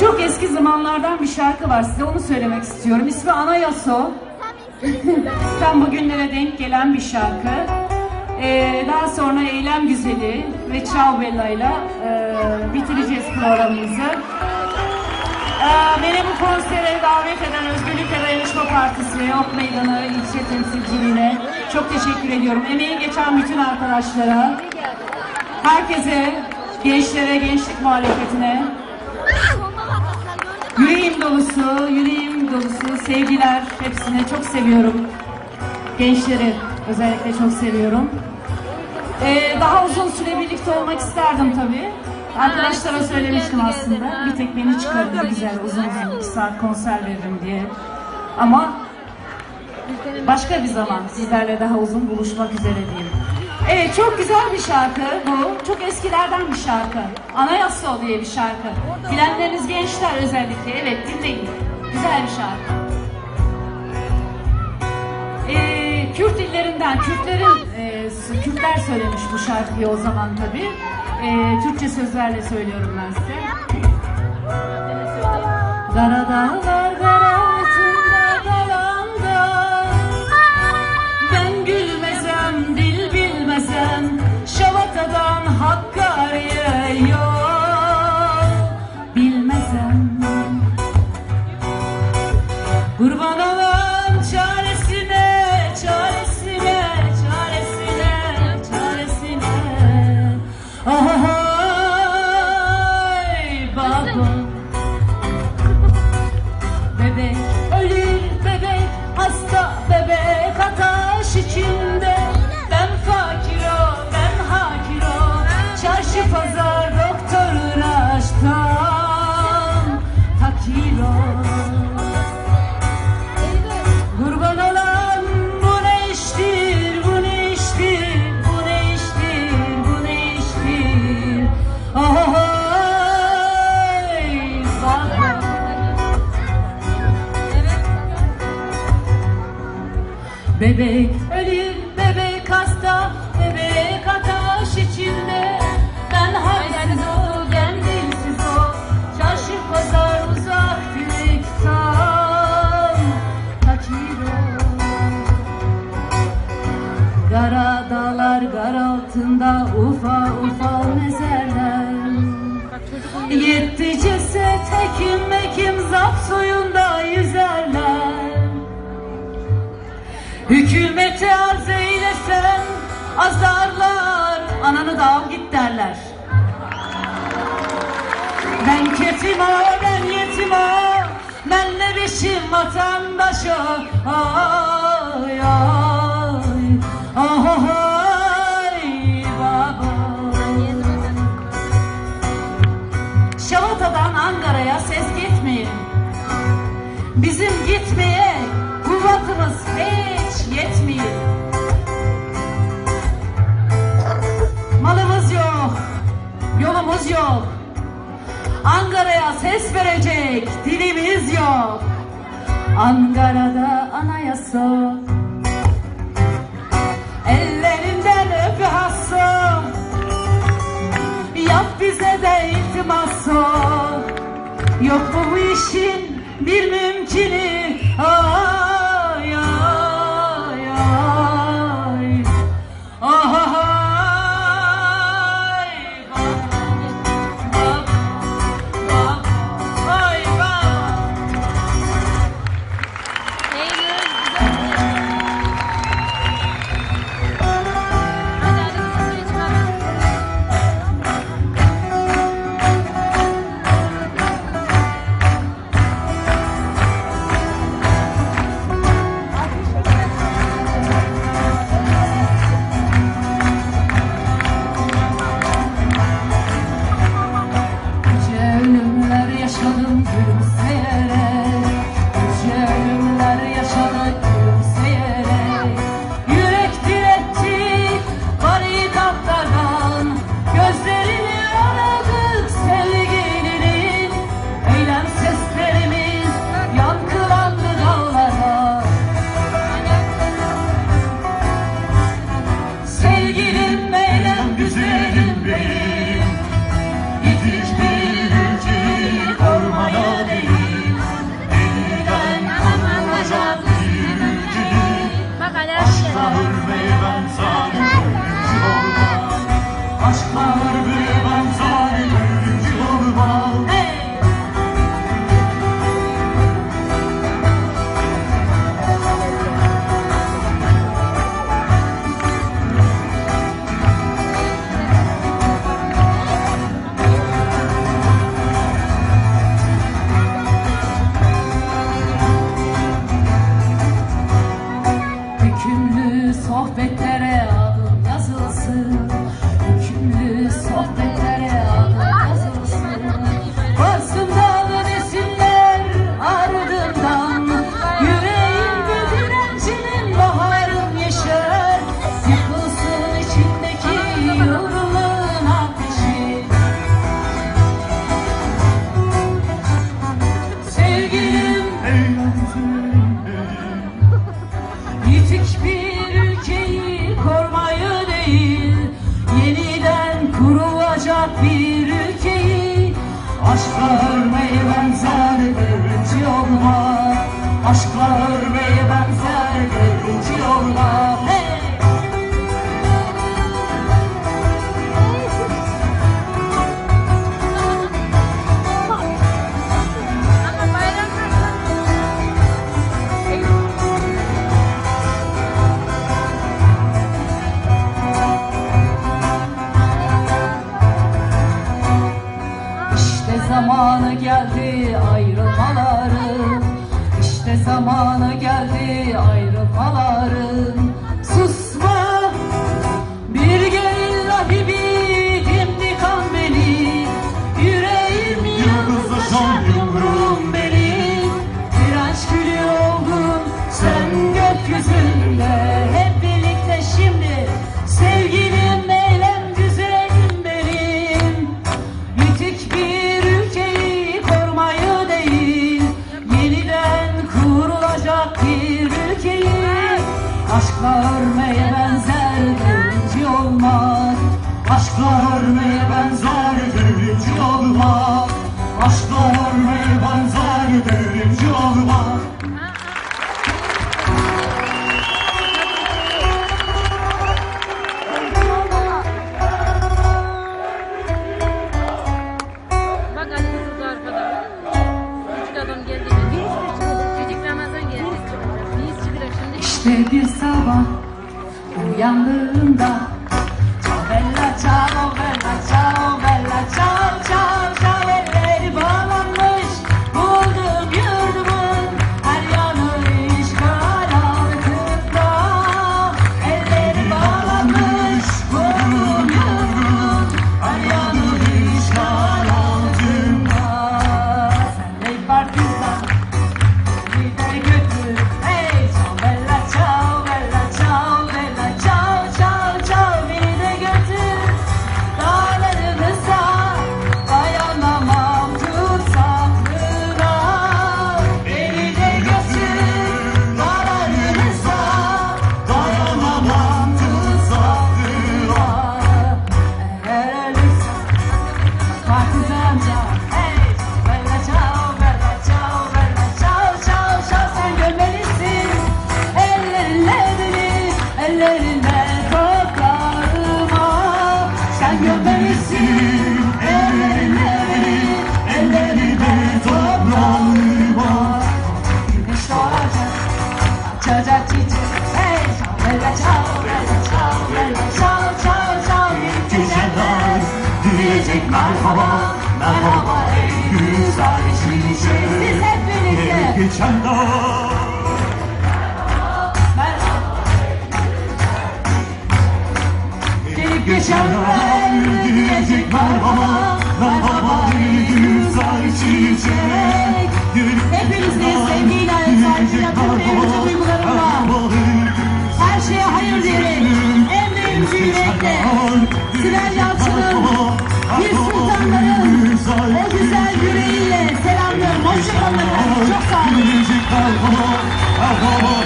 Çok eski zamanlardan bir şarkı var size onu söylemek istiyorum. İsmi Anayaso. Tam bugünlere denk gelen bir şarkı. Ee, daha sonra Eylem Güzeli ve Ciao Bella'yla e, bitireceğiz programımızı. Ee, beni bu konsere davet eden Özgürlük ve Dayanışma Partisi ve Ok Meydanı ilçe temsilciliğine çok teşekkür ediyorum. Emeği geçen bütün arkadaşlara, herkese, gençlere, gençlik muhalefetine, Yüreğim dolusu, yüreğim dolusu sevgiler hepsine çok seviyorum. Gençleri özellikle çok seviyorum. Ee, daha uzun süre birlikte olmak isterdim tabii. Arkadaşlara söylemiştim aslında. Bir tek beni çıkarın güzel uzun uzun iki saat konser veririm diye. Ama başka bir zaman sizlerle daha uzun buluşmak üzere diyeyim. Evet çok güzel bir şarkı bu. Çok eskilerden bir şarkı. Anayasa diye bir şarkı. Bilenleriniz gençler özellikle. Evet dinleyin. Güzel bir şarkı. Ee, Kürt illerinden, Kürtlerin, e, Kürtler söylemiş bu şarkıyı o zaman tabii. Ee, Türkçe sözlerle söylüyorum ben size. Dara Kurban olan baby. Azarlar Ananı da al git derler. Ben ketim o ben yetim o Ben ne biçim vatandaş o Ay ay yolumuz yok. Ankara'ya ses verecek dilimiz yok. Ankara'da anayasa Ellerinden öpü hassa Yap bize de iltimas Yok bu işin bir mümkünü türlü sohbetlere adım yazılsın. Aşka ölmeyi ben Aşk doğur bir benzer birinci olmak. İşte bir sabah uyandığımda Çavella çavella こん。geçen dağ Gelip geçen dağ Gülecek merhaba Merhaba güldüğümüz ay çiçek Her şeye hayır derim En büyük yürekle Sirenle akşam Al Homo, Al Homo.